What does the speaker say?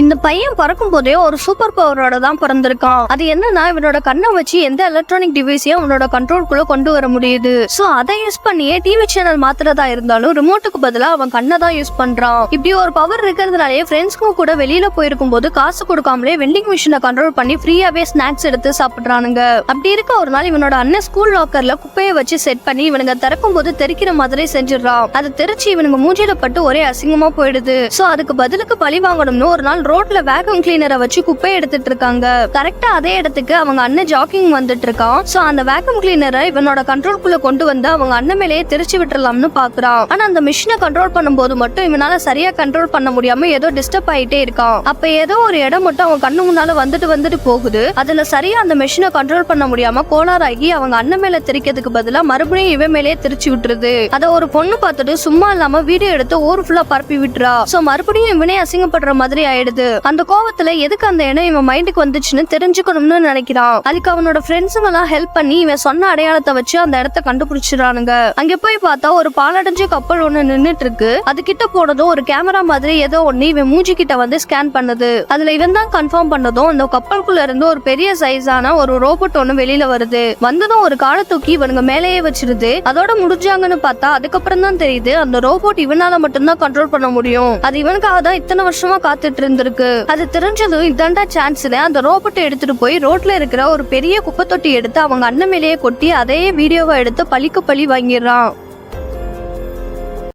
இந்த பையன் பறக்கும் போதே ஒரு சூப்பர் பவரோட தான் பிறந்திருக்கான். அது என்னன்னா இவனோட கண்ணை வச்சு எந்த எலக்ட்ரானிக் டிவைஸையும் அவனோட கண்ட்ரோல்குள்ள கொண்டு வர முடியுது. சோ அதை யூஸ் பண்ணியே டிவி சேனல் மாத்துறதா இருந்தாலும் ரிமோட்டுக்கு பதிலா அவன் கண்ணை தான் யூஸ் பண்றான். இப்படி ஒரு பவர் இருக்கிறதுனாலே ஃப்ரெண்ட்ஸ்க்கும் கூட வெளியில போயிருக்கும் போது காசு கொடுக்காமலே வெண்டிங் மிஷினை கண்ட்ரோல் பண்ணி ஃப்ரீயாவே ஸ்நாக்ஸ் எடுத்து சாப்பிடுறானுங்க. அப்படி இருக்க ஒரு நாள் இவனோட அண்ணன் ஸ்கூல் லாக்கர்ல குப்பையை வச்சு செட் பண்ணி இவனுங்க திறக்கும் போது தெரிக்கிற மாதிரி செஞ்சிடறான். அதை தெரிச்சு இவனுங்க மூஞ்சில பட்டு ஒரே அசிங்கமா போயிடுது. சோ அதுக்கு பதிலுக்கு பழி வாங்கணும்னு ஒரு நாள் ரோட்ல வேகம் கிளீனரை வச்சு குப்பை எடுத்துட்டு இருக்காங்க. கரெக்டா அதே இடத்துக்கு அவங்க அண்ணன் ஜாக்கிங் வந்துட்டு இருக்கான். சோ அந்த வேக்கம் கிளீனரை இவனோட கண்ட்ரோல்குள்ள கொண்டு வந்து அவங்க அண்ணன் மேலேயே திருச்சி விட்டுறலாம்னு பாக்குறான். ஆனா அந்த மிஷினை கண்ட்ரோல் பண்ணும்போது மட்டும் இவனால சரியா கண்ட்ரோல் பண்ண முடியாம ஏதோ டிஸ்டர்ப் ஆயிட்டே இருக்கான். அப்ப ஏதோ ஒரு இடம் மட்டும் அவன் கண்ணு முன்னால வந்துட்டு வந்துட்டு போகுது. அதுல சரியா அந்த மிஷினை கண்ட்ரோல் பண்ண முடியாம கோளாறாகி அவங்க அண்ணன் மேல திரிக்கிறதுக்கு பதிலா மறுபடியும் இவன் மேலேயே திருச்சி விட்டுருது. அத ஒரு பொண்ணு பார்த்துட்டு சும்மா இல்லாம வீடியோ எடுத்து ஊர் ஃபுல்லா பரப்பி விட்டுறா. சோ மறுபடியும் இவனே அசிங்கப்படுற மாதிரி ஆயிடுது. அந்த கோவத்துல எதுக்கு அந்த இடம் இவன் மைண்டுக்கு வந்துச்சுன்னு தெரிஞ்சுக்கணும்னு நினைக்கிறான். அதுக்கு அவனோட ஃப்ரெண்ட்ஸுங்க எல்லாம் ஹெல்ப் பண்ணி இவன் சொன்ன அடையாளத்தை வச்சு அந்த இடத்த கண்டுபிடிச்சிடறானுங்க. அங்க போய் பார்த்தா ஒரு பாலடைஞ்ச கப்பல் ஒண்ணு நின்னுட்டு இருக்கு அது கிட்ட போனதும் ஒரு கேமரா மாதிரி ஏதோ ஒண்ணு இவன் மூஞ்சி கிட்ட வந்து ஸ்கேன் பண்ணுது. அதுல இவன் தான் கன்ஃபார்ம் பண்ணதும் அந்த கப்பலுக்குள்ள இருந்து ஒரு பெரிய சைஸான ஒரு ரோபோட் ஒண்ணு வெளியில வருது. வந்ததும் ஒரு காலை தூக்கி இவனுங்க மேலேயே வச்சிருது. அதோட முடிஞ்சாங்கன்னு பார்த்தா அதுக்கப்புறம் தான் தெரியுது அந்த ரோபோட் இவனால மட்டும்தான் கண்ட்ரோல் பண்ண முடியும். அது இவனுக்காக தான் இத்தனை வருஷமா காத்துட்டு இருந்து வந்திருக்கு. அது தெரிஞ்சதும் இதாண்டா சான்ஸ்ல அந்த ரோபோட்டை எடுத்துட்டு போய் ரோட்ல இருக்கிற ஒரு பெரிய குப்பை தொட்டி எடுத்து அவங்க அண்ணன் மேலேயே கொட்டி அதே வீடியோவை எடுத்து பழிக்கு பழி வாங்கிடுறான்.